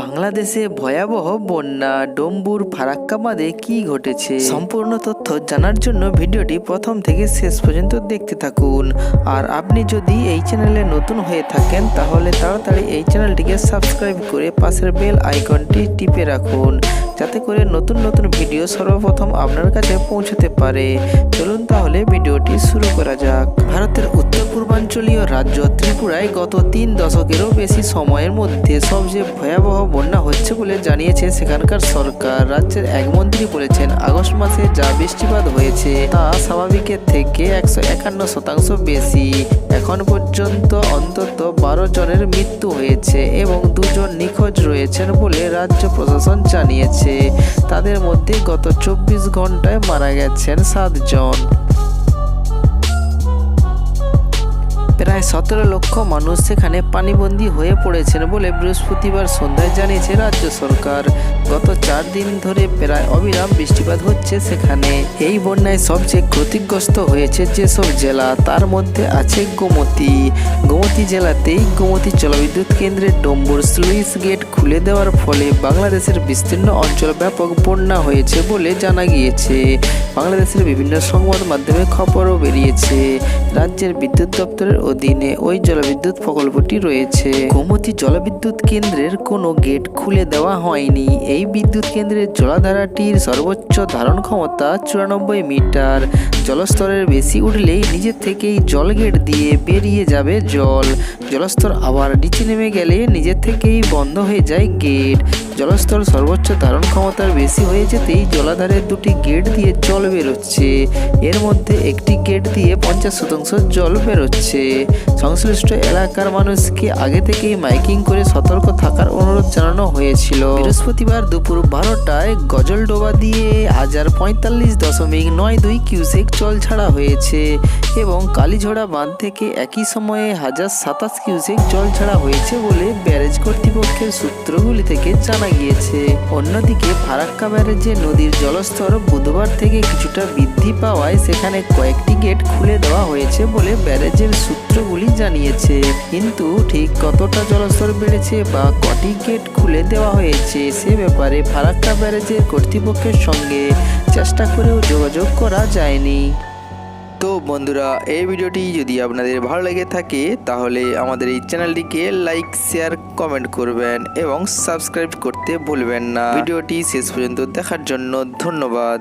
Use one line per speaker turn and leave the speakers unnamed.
বাংলাদেশে ভয়াবহ বন্যা, ডম্বুর ফারাক্কা বাঁধে কি ঘটেছে? সম্পূর্ণ তথ্য জানার জন্য ভিডিওটি প্রথম থেকে শেষ পর্যন্ত দেখতে থাকুন। আর আপনি যদি এই চ্যানেলে নতুন হয়ে থাকেন, তাহলে তাড়াতাড়ি এই চ্যানেলটিকে সাবস্ক্রাইব করে পাশের বেল আইকনটি টিপে রাখুন। যাতে করে নতুন নতুন ভিডিও সর্বপ্রথম আপনার কাছে পৌঁছতে পারে। চলুন তাহলে ভিডিওটি শুরু করা যাক। ভারতের উত্তর পূর্বাঞ্চলীয় রাজ্য ত্রিপুরায় গত তিন দশকেরও বেশি সময়ের মধ্যে সবচেয়ে ভয়াবহ বন্যা হচ্ছে বলে জানিয়েছে সেখানকার সরকার। রাজ্যের এক মন্ত্রী বলেছেন, আগস্ট মাসে যা বৃষ্টিপাত হয়েছে তা স্বাভাবিকের থেকে একশো একান্ন শতাংশ বেশি। এখন পর্যন্ত অন্তত বারো জনের মৃত্যু হয়েছে এবং দুজন নিখোঁজ রয়েছেন বলে রাজ্য প্রশাসন জানিয়েছে। তাদের মধ্যে গত চব্বিশ ঘন্টায় মারা গেছেন সাতজন। প্রায় সতেরো লক্ষ মানুষ সেখানে পানিবন্দী হয়ে পড়েছেন বলে বৃহস্পতিবার সন্ধ্যায় জানিয়েছে রাজ্য সরকার। গত চার দিন ধরে প্রায় অবিরাম বৃষ্টিপাত হচ্ছে সেখানে। এই বন্যায় সবচেয়ে ক্ষতিগ্রস্ত হয়েছে যেসব জেলা, তার মধ্যে আছে গোমতী। গোমতী জেলাতেই গোমতী জলবিদ্যুৎ কেন্দ্রের ডম্বুর স্লুইস গেট খুলে দেওয়ার ফলে বাংলাদেশের বিস্তীর্ণ অঞ্চল ব্যাপক বন্যা হয়েছে বলে জানা গিয়েছে। বাংলাদেশের বিভিন্ন সংবাদ মাধ্যমে খবরও বেরিয়েছে। রাজ্যের বিদ্যুৎ দপ্তরের অধীনে ওই জলবিদ্যুৎ প্রকল্পটি রয়েছে। গোমতী জলবিদ্যুৎ কেন্দ্রের কোনো গেট খুলে দেওয়া হয়নি। এই বিদ্যুৎ কেন্দ্রের জলাধারাটির সর্বোচ্চ ধারণ ক্ষমতা চুরানব্বই মিটার। জলস্তরের বেশি উঠলেই নিজের থেকেই জল গেট দিয়ে বেরিয়ে যাবে জল। জলস্তর আবার নিচে নেমে গেলে নিজের থেকেই বন্ধ হয়ে যায় গেট। জলস্তর সর্বোচ্চ ধারণ ক্ষমতার বেশি হয়ে যেতেই জলাধারের দুটি গেট দিয়ে জল বেরোচ্ছে। এর মধ্যে একটি গেট দিয়ে পঞ্চাশ শতাংশ জল বেরোচ্ছে। সংশ্লিষ্ট এলাকার মানুষকে আগে থেকেই মাইকিং করে সতর্ক থাকার অনুরোধ জানানো হয়েছিল। বৃহস্পতিবার দুপুর বারোটায় গজলডোবা দিয়ে হাজার পঁয়তাল্লিশ দশমিক নয় দুই কিউসেক জল ছাড়া হয়েছে এবং কালীঝোড়া বাঁধ থেকে একই সময়ে হাজার সাতাশ কিউসেক জল ছাড়া হয়েছে বলে ব্যারেজ কর্তৃপক্ষের সূত্রগুলি থেকে জানা গিয়েছে। অন্যদিকে ফারাক্কা ব্যারেজে নদীর জলস্তর বুধবার থেকে কিছুটা বৃদ্ধি পাওয়ায় সেখানে কয়েকটি গেট খুলে দেওয়া হয়েছে বলে ব্যারেজের সূত্রগুলি জানিয়েছে, কিন্তু ঠিক কতটা জলস্তর বেড়েছে বা কটি গেট খুলে দেওয়া হয়েছে, সে ব্যাপারে ফারাক্কা ব্যারেজের কর্তৃপক্ষের সঙ্গে চেষ্টা করেও যোগাযোগ করা যায়নি। তো বন্ধুরা, এই ভিডিওটি যদি আপনাদের ভালো লেগে থাকে, তাহলে আমাদের এই চ্যানেলটিকে লাইক, শেয়ার, কমেন্ট করবেন এবং সাবস্ক্রাইব করতে ভুলবেন না। ভিডিওটি শেষ পর্যন্ত দেখার জন্য ধন্যবাদ।